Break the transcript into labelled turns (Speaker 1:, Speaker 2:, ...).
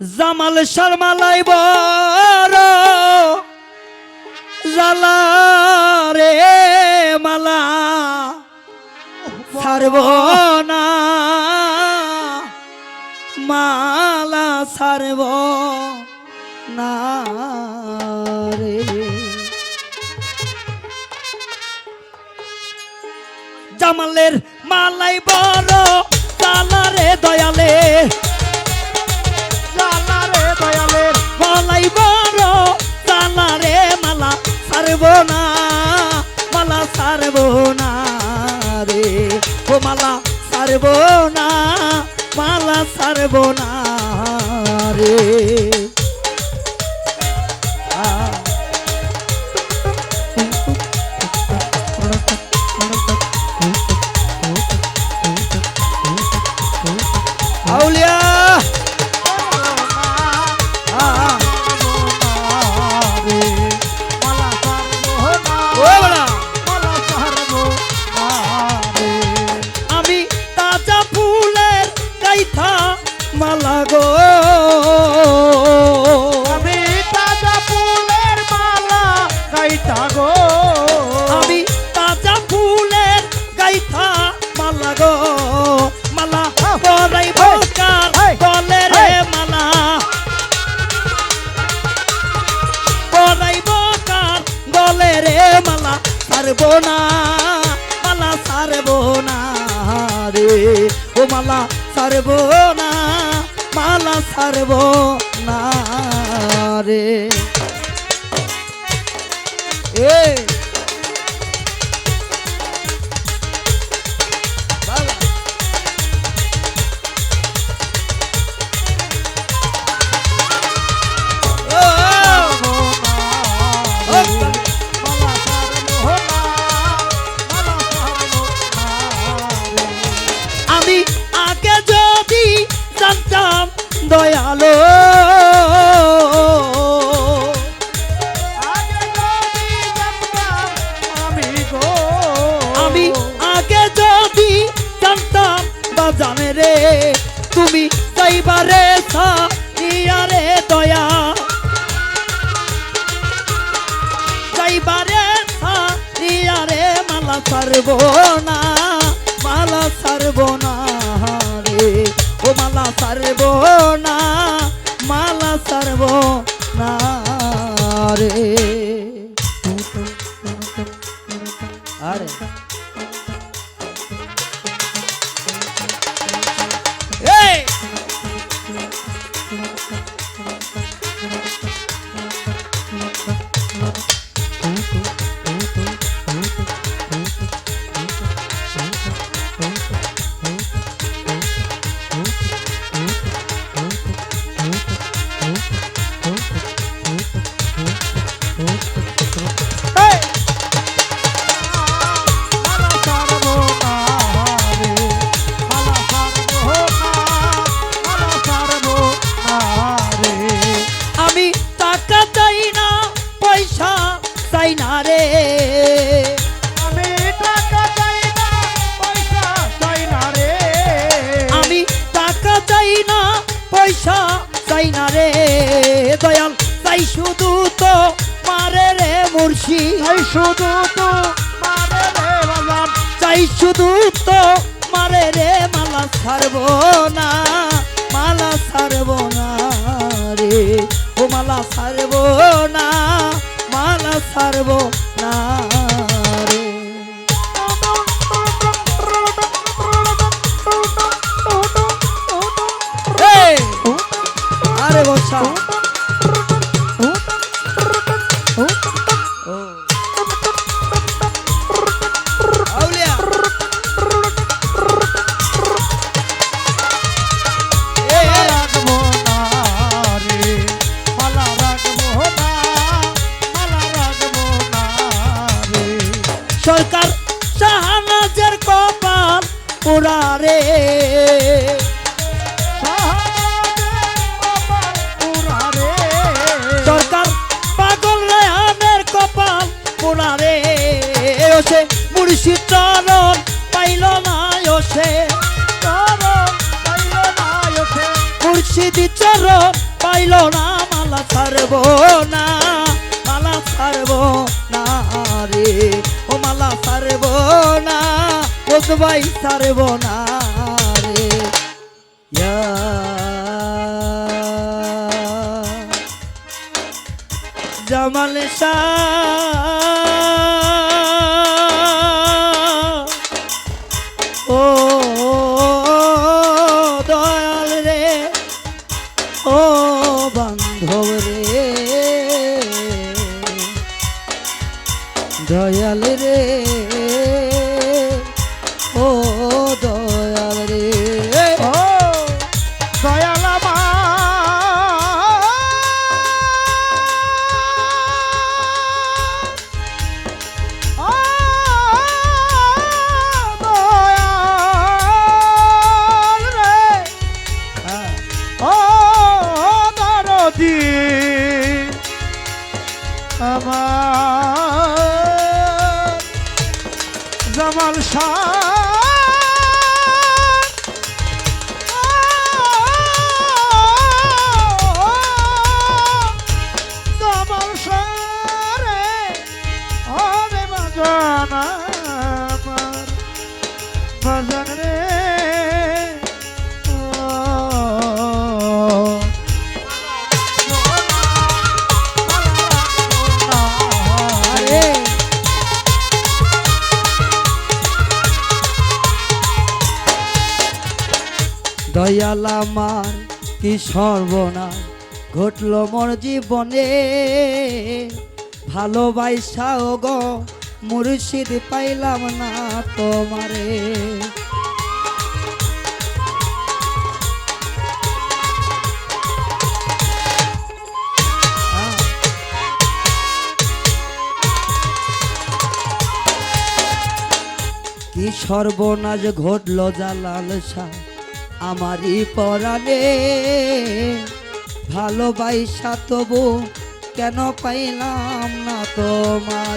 Speaker 1: জামাল শর্মালাই বড় জালা রে মালা, ছাড়ব না। মালা ছাড়ব না রে। জামালের মালাই বড় জালা রে মালা
Speaker 2: সারব না মালা সারব না রে।
Speaker 1: সারবো না, মালা সারবো না রে। ও মালা সারবো না, মালা সারবো না রে। এ
Speaker 2: সারবো না মালা সারবো না রে।
Speaker 1: ও মালা সারবো না মালা সারবো পয়সা চাই না রে দয়াল। চাই শুধু তো মারে রে মুর্শি
Speaker 2: এই শুধু তো মারে রে বাজান
Speaker 1: চাই শুধু তো মারে রে মালা ছাড়বো না মালা ছাড়বো না রে। ও মালা ছাড়বো না মালা ছাড়বো না। রে সরকার শাহনাজের কপাল পোড়া রে। কপাল পোড়া রে ওসে মুর্শিদ চরণ পাইল না ওসে মুর্শিদ চরণ পাইল না, মালা ছাড়ব না, মালা ছাড়ব না রে। ও মালা ছাড়ব না ওজবাই ছাড়ব না। জামাল শাহ। ও দয়াল রে ও বান্ধব রে। দয়াল রে। ও
Speaker 2: দরদি আমার জামাল শাহ
Speaker 1: দয়াল আমার, কি সর্বনাশ ঘটল মোর জীবনে ভালোবাসা ও গো মুর্শিদ পাইলাম না তোমারে। কি সর্বনাশ ঘটল জালাল শাহ আমারই পরাণে। ভালোবাসা তবু কেন পাইলাম না তোমার?